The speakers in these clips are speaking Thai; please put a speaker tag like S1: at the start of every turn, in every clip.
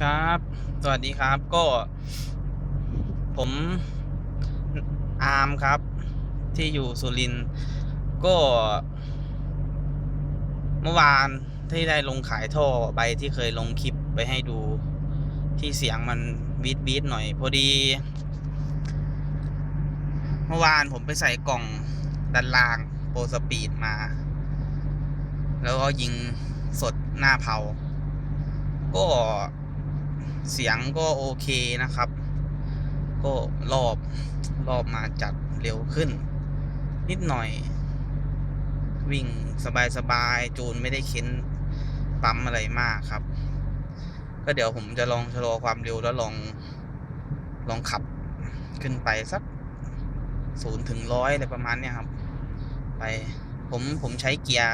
S1: ครับ สวัสดีครับ ก็ ผมอาร์มครับ ที่อยู่สุรินทร์ก็ เมื่อวานที่ได้ลงขายท่อใบที่เคยลงคลิปไปให้ดูที่เสียงมันบีดบีดหน่อย พอดี เมื่อวานผมไปใส่กล่องดันล่างโปรสปีดมา แล้วก็ยิงสดหน้าเผาก็ เสียงก็โอเคนะครับ ก็รอบรอบมาจัดเร็วขึ้น นิดหน่อย วิ่งสบายๆจูนไม่ได้เค้นปั๊มอะไรมากครับ ก็เดี๋ยวผมจะลองชะลอความเร็วแล้วลองลองขับขึ้นไปสักศูนย์ถึงร้อยอะไรประมาณเนี้ยครับ ไปผมผมใช้เกียร์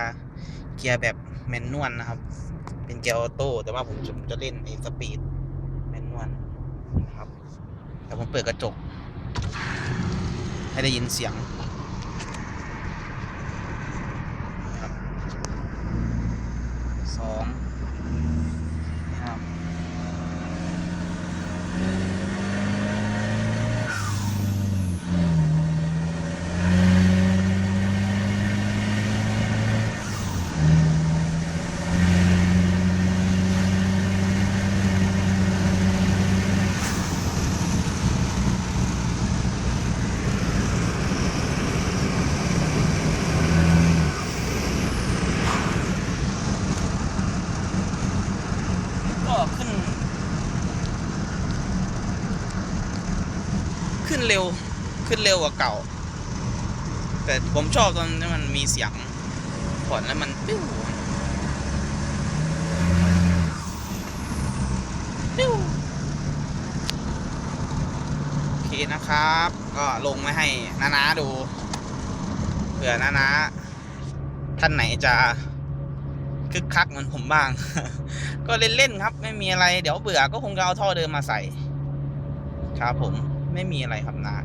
S1: เกียร์แบบแมนนวลนะครับ เป็นเกียร์ออโต้แต่ว่าผมจะผมจะเล่นไอ้สปีดแมนนวลนะครับ แต่ผม เปิดกระจก ให้ได้ยินเสียงครับสองนะครับ ก็ขึ้น ขึ้นเร็วขึ้นเร็วกว่าเก่า แต่ผมชอบตอนที่มันมีเสียงผ่อนแล้วมันปิ้วปิ้วโอเคนะครับ ก็ลงไว้ให้นานาดูเผื่อนานาท่านไหนจะคึกคักเหมือนผมบ้าง ก็เล่น ๆ ครับ ไม่มีอะไร เดี๋ยวเบื่อก็คงจะเอาท่อเดิมมาใส่ ครับผม ไม่มีอะไรครับนา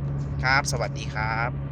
S1: ครับ สวัสดีครับ